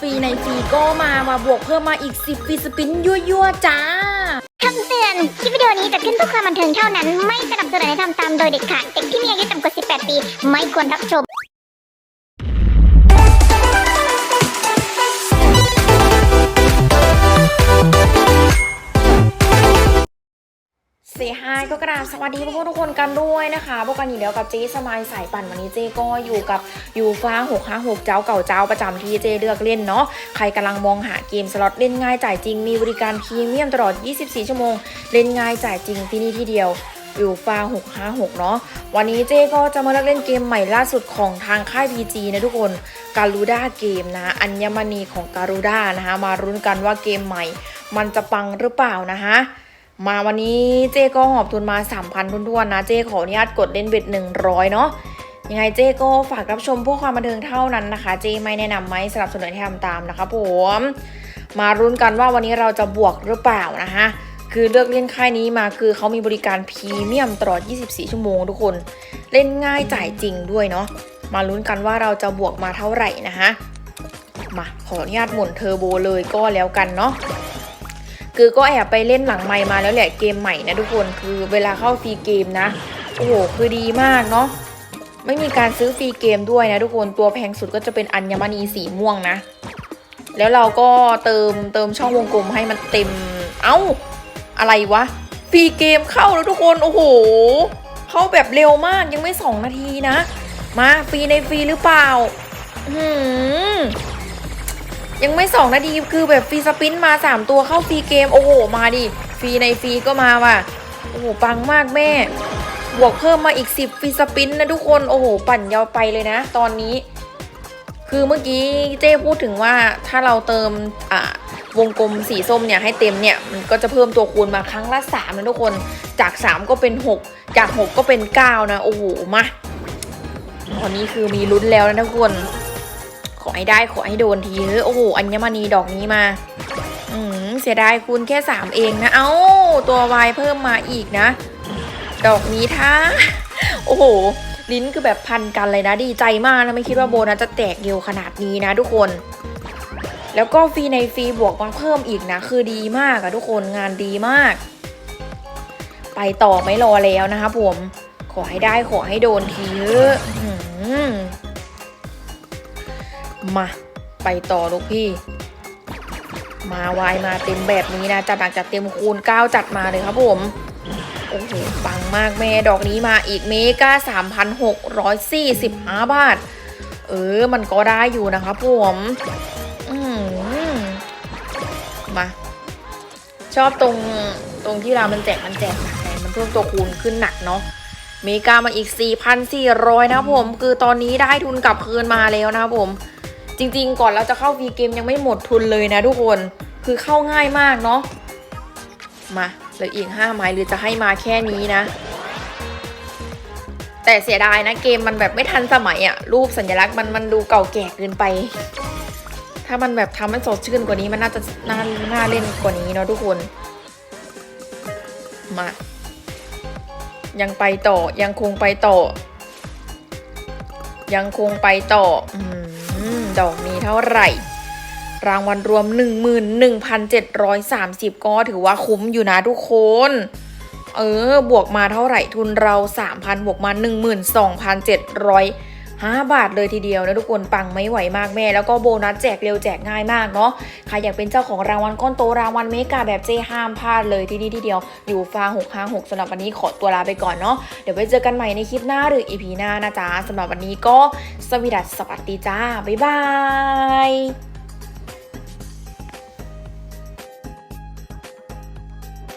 ฟรีในฟรีก็มามาบวกเพิ่มมาอีก 10ฟรีสปินยั่วๆจ้าคำเตือน คลิปวิดีโอนี้จะขึ้นเพื่อความบันเทิงเท่านั้น ไม่สนับสนุนให้ทำตามโดยเด็ดขาด เด็กที่มีอายุต่ำกว่า 18 ปี ไม่ควรรับชม เซฮก็กราบสวัสดีพวกทุกคนกันด้วยนะคะพวกกันอยู่แล้วกับเจ๊สมายสายปั่นวันนี้เจ๊ก็อยู่กับยูฟ้า656เจ้าเก่าเจ้าประจำที่เจ๊เลือกเล่นเนาะใครกำลังมองหาเกมสล็อตเล่นง่ายจ่ายจริงมีบริการพรีเมียมตลอด 24 ชั่วโมง เล่นง่ายจ่ายจริงที่นี่ที่เดียวยูฟ้า656 เนาะวันนี้เจ๊ก็จะมาเลือกเล่นเกมใหม่ล่าสุดของทางค่าย PG นะทุกคนการูด้าเกมนะอัญมณีของการูด้านะคะมารุ้นกันว่าเกมใหม่ มันจะปังหรือเปล่านะคะ มาวันนี้เจ๊ก็หอบทุนมา 3,000ทุนทวนนะ เจ๊ขออนุญาตกดเล่นเบ็ด100 เนาะยังไงเจ๊ก็ฝากรับชมพวกความบันเทิงเท่านั้นนะคะ เจ๊ไม่แนะนำไม่สนับสนุนให้ทำตามนะคะผมมารุ้นกันว่าวันนี้เราจะบวกหรือเปล่านะคะคือเลือกเล่นค่ายนี้มาคือเขามีบริการพรีเมียมตลอด 24 ชั่วโมงทุกคน เล่นง่ายจ่ายจริงด้วยเนาะมาลุ้นกันว่าเราจะบวกมาเท่าไหร่นะคะมาขออนุญาตหมุนเทอร์โบเลยก็แล้วกันเนาะ คือก็แอบไปเล่นหลังไมค์มาแล้วแหละเกมใหม่นะทุกคนคือเวลาเข้าฟรีเกมนะ โอ้โหคือดีมากเนาะไม่มีการซื้อฟรีเกมด้วยนะทุกคนตัวแพงสุดก็จะเป็นอัญมณีสีม่วงนะ แล้วเราก็เติมเติมช่องวงกลมให้มันเต็ม เอ้า อะไรวะฟรีเกมเข้าแล้วทุกคนโอ้โหเข้าแบบเร็วมากยังไม่สองนาทีนะ มาฟรีในฟรีหรือเปล่า หืม ยังไม่สองนาทีคือแบบฟรีสปินมา 3 ตัวเข้าฟรีเกม โอ้โห มาดิ ฟรีในฟรีก็มาว่ะ โอ้โห ปังมากแม่ บวกเพิ่มมาอีก 10ฟรีสปินนะทุกคน โอ้โห ปั่นยาวไปเลยนะ ตอนนี้ คือเมื่อกี้เจ้พูดถึงว่าถ้าเราเติมอ่าวงกลมสีส้มเนี่ยให้เต็มเนี่ยมันก็จะเพิ่มตัวคูณมาครั้งละ3นะทุกคน จาก 3 ก็เป็น 6 จาก 6 ก็เป็น 9 นะ โอ้โห มา ตอนนี้คือมีลุ้นแล้วนะทุกคน ขอให้ได้ขอให้โดนทีเฮ้ยโอ้โหอัญมณีดอกนี้มา อืมเสียดายคูณแค่สามเองนะ เอ้า ตัววายเพิ่มมาอีกนะ ดอกนี้ท่าโอ้โห ลิ้นคือแบบพันกันเลยนะ ดีใจมากนะ ไม่คิดว่าโบนัสจะแตกเร็วขนาดนี้นะทุกคน แล้วก็ฟรีในฟรีบวกมาเพิ่มอีกนะ คือดีมากอะทุกคนงานดีมาก ไปต่อไม่รอแล้วนะคะผม ขอให้ได้ขอให้โดนทีเถอะ มา ไปต่อลูกพี่ มาวายมาเต็มแบบนี้นะจัดหนักจัดเต็มคูณ 9 จัดมาเลยครับผม โอ้โหปังมากแม่ดอกนี้มาอีกเมกา3,645 บาท เออ มันก็ได้อยู่นะครับผมอืมมา ชอบตรงตรงที่เรามันแจกมันแจกหนักไงมันเพิ่มตัวคูณขึ้นหนักเนาะเมกามาอีก 4,400 นะครับผม คือตอนนี้ได้ทุนกลับคืนมาแล้วนะผม จริง ๆ ก่อนเราจะเข้าฟรีเกมยังไม่หมดทุนเลยนะทุกคนคือเข้าง่ายมากเนาะมาเหลืออีก 5 ไม้หรือจะให้มาแค่นี้นะ แต่เสียดายนะเกมมันแบบไม่ทันสมัยอะรูปสัญลักษณ์มันมันดูเก่าแก่เกินไป ถ้ามันแบบทำให้สดชื่นกว่านี้มันน่าจะน่าน่าเล่นกว่านี้เนาะทุกคน มา ยังไปต่อยังคงไปต่อ ยังคงไปต่ออม ดอกนี้เท่าไหร่ รางวัลรวม 11,730 ก็ถือว่าคุ้มอยู่นะทุกคน เออ บวกมาเท่าไหร่ทุนเรา 3,000 บวกมา 5 บาทเลยทีเดียวนะทุกคนปังไม่ไหวมากแม่ แล้วก็โบนัสแจกเร็วแจกง่ายมากเนาะใครอยากเป็นเจ้าของรางวัลก้อนโตรางวัลเมกาแบบเจห้ามพลาดเลยที่นี่ที่เดียวอยู่ฟา656สำหรับวันนี้ขอตัวลาไปก่อนเนาะเดี๋ยวไว้เจอกันใหม่ในคลิปหน้าหรืออีพีหน้านะจ๊ะสำหรับวันนี้ก็สวีดัสสวัสดีจ้าบ๊ายบาย